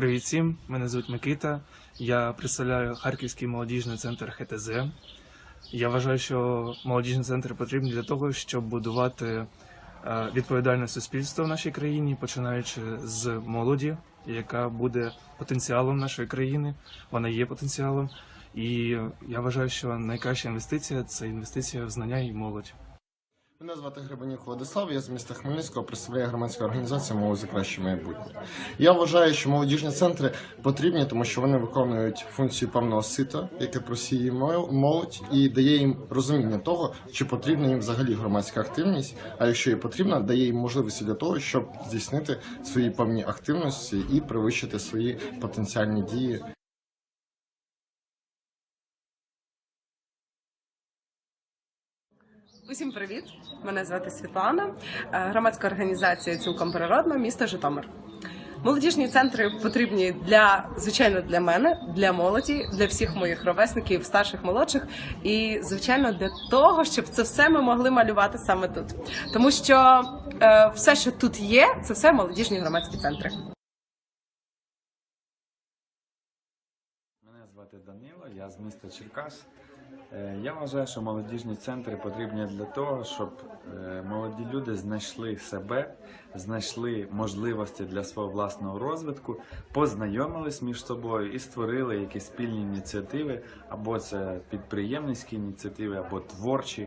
Привіт всім, мене звуть Микита. Я представляю Харківський молодіжний центр ХТЗ. Я вважаю, що молодіжні центри потрібні для того, щоб будувати е, відповідальне суспільство в нашій країні, починаючи з молоді, яка буде потенціалом нашої країни. Вона є потенціалом. І я вважаю, що найкраща інвестиція це інвестиція в знання і молодь. Мене звати Гребенюк Владислав, я з міста Хмельницького представляю громадську організацію «Молодь за краще майбутнє. Я вважаю, що молодіжні центри потрібні, тому що вони виконують функцію певного сита, яке просіє молодь, і дає їм розуміння того, чи потрібна їм взагалі громадська активність, а якщо і потрібна, дає їм можливості для того, щоб здійснити свої певні активності і перевищити свої потенціальні дії. Усім привіт! Мене звати Світлана, е, громадська організація цілком природна, місто Житомир. Молодіжні центри потрібні для звичайно для мене, для молоді, для всіх моїх ровесників, старших, молодших, і звичайно для того, щоб це все ми могли малювати саме тут. Тому що е, все, що тут є, це все молодіжні громадські центри. Звати Данило, я з міста Черкас. Е, Я вважаю, що молодіжні центри потрібні для того, щоб е, молоді люди знайшли себе, знайшли можливості для свого власного розвитку, познайомились між собою і створили якісь спільні ініціативи, або це підприємницькі ініціативи, або творчі.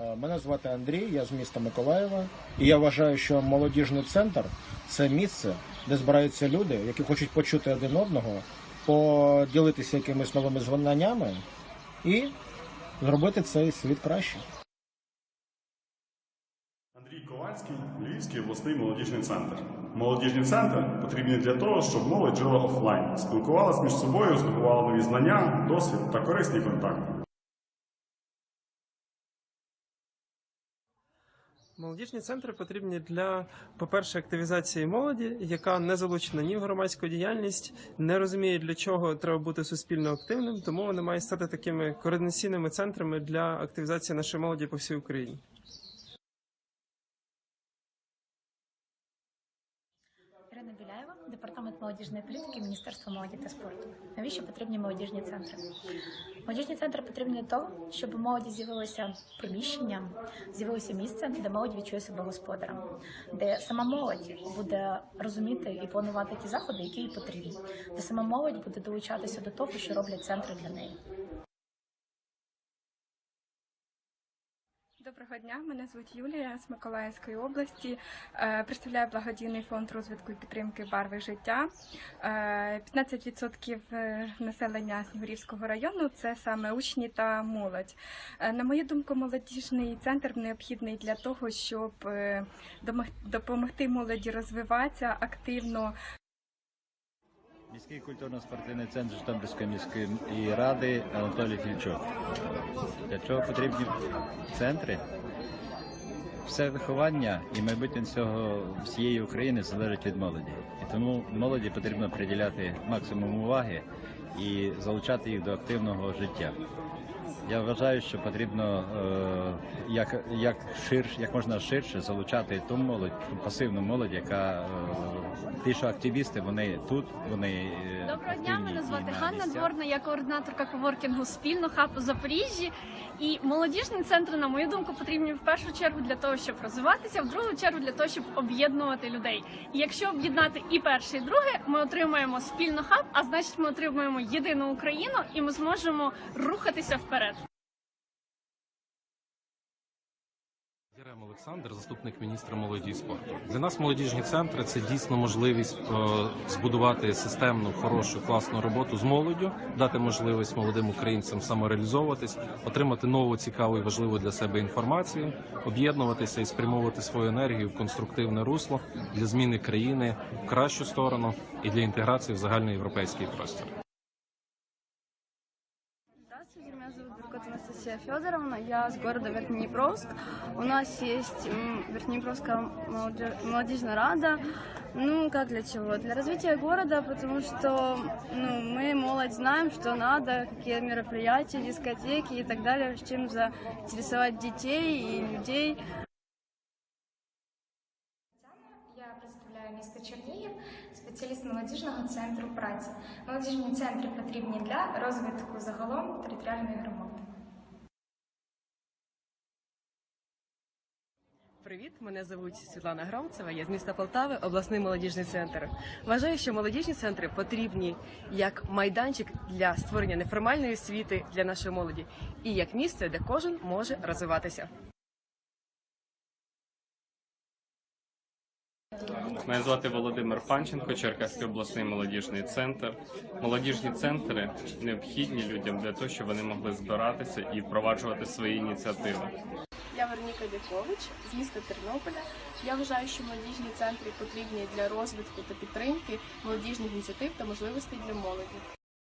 Е, Мене звати Андрій, я з міста Миколаєва, і я вважаю, що молодіжний центр це місце, де збираються люди, які хочуть почути один одного, поділитися якимись новими знаннями і зробити цей світ краще. Андрій Ковальський, Львівський обласний молодіжний центр. Молодіжні центри потрібні для того, щоб молодь жила офлайн, спілкувалася між собою, здобувала нові знання, досвід та корисні контакти. Молодіжні центри потрібні для, по-перше, активізації молоді, яка не залучена ні в громадську діяльність, не розуміє, для чого треба бути суспільно активним, тому вони мають стати такими координаційними центрами для активізації нашої молоді по всій Україні. Департамент молодіжної політики, Міністерства молоді та спорту. Навіщо потрібні молодіжні центри? Молодіжні центри потрібні для того, щоб у молоді з'явилося приміщення, з'явилося місце, де молодь відчує себе господарем, де сама молодь буде розуміти і планувати ті заходи, які їй потрібні, де сама молодь буде долучатися до того, що роблять центри для неї. Доброго дня, мене звуть Юлія з Миколаївської області. Е, Представляю благодійний фонд розвитку і підтримки барви життя. Е, 15% е, населення Снігурівського району це саме учні та молодь. Е, На мою думку, молодіжний центр необхідний для того, щоб е, допомогти молоді розвиватися активно, Міський культурно-спортивний центр Житомирської міської ради Анатолій Фільчук. Для чого потрібні центри? Все виховання і майбутнє всього всієї України залежить від молоді. І тому молоді потрібно приділяти максимум уваги і залучати їх до активного життя. Я вважаю, що потрібно е, як, як, ширше, як можна ширше залучати ту молодь, ту пасивну молодь, яка е, ті, що активісти, вони тут, вони е, Доброго дня, звати на Ганна. Дворна, я координаторка коворкінгу спільно хаб у Запоріжжі. І молодіжні центри, на мою думку, потрібні в першу чергу для того, щоб розвиватися, в другу чергу для того, щоб об'єднувати людей. І якщо об'єднати і перше, і друге, ми отримаємо спільно хаб, а значить, ми отримаємо єдину Україну, і ми зможемо рухатися вперед. Єрем Олександр, заступник міністра молоді і спорту. Для нас молодіжні центри це дійсно можливість е, збудувати системну, хорошу, класну роботу з молоддю, дати можливість молодим українцям самореалізовуватись, отримати нову, цікаву і важливу для себе інформацію, об'єднуватися і спрямовувати свою енергію в конструктивне русло для зміни країни в кращу сторону і для інтеграції в загальноєвропейський простір. Здравствуйте, меня зовут Буркот Анастасия Федоровна, я с города Верхнеднепровск. У нас есть м, Верхнеднепровская молоде- молодежная рада. Ну, как для чего? Для развития города, потому что ну, мы, молодь, знаем, что надо, какие мероприятия, дискотеки и так далее, чем заинтересовать детей и людей. місто Чернігів, спеціаліст молодіжного центру праці. Молодіжні центри потрібні для розвитку загалом територіальної громади. Привіт, мене звуть Світлана Громцева. Я з міста Полтави, обласний молодіжний центр. Вважаю, що молодіжні центри потрібні як майданчик для створення неформальної освіти для нашої молоді і як місце, де кожен може розвиватися. Мене звати Володимир Панченко, Черкаський обласний молодіжний центр. Молодіжні центри необхідні людям для того, щоб вони могли збиратися і впроваджувати свої ініціативи. Я Вероніка Дякович з міста Тернополя. Я вважаю, що молодіжні центри потрібні для розвитку та підтримки молодіжних ініціатив та можливостей для молоді.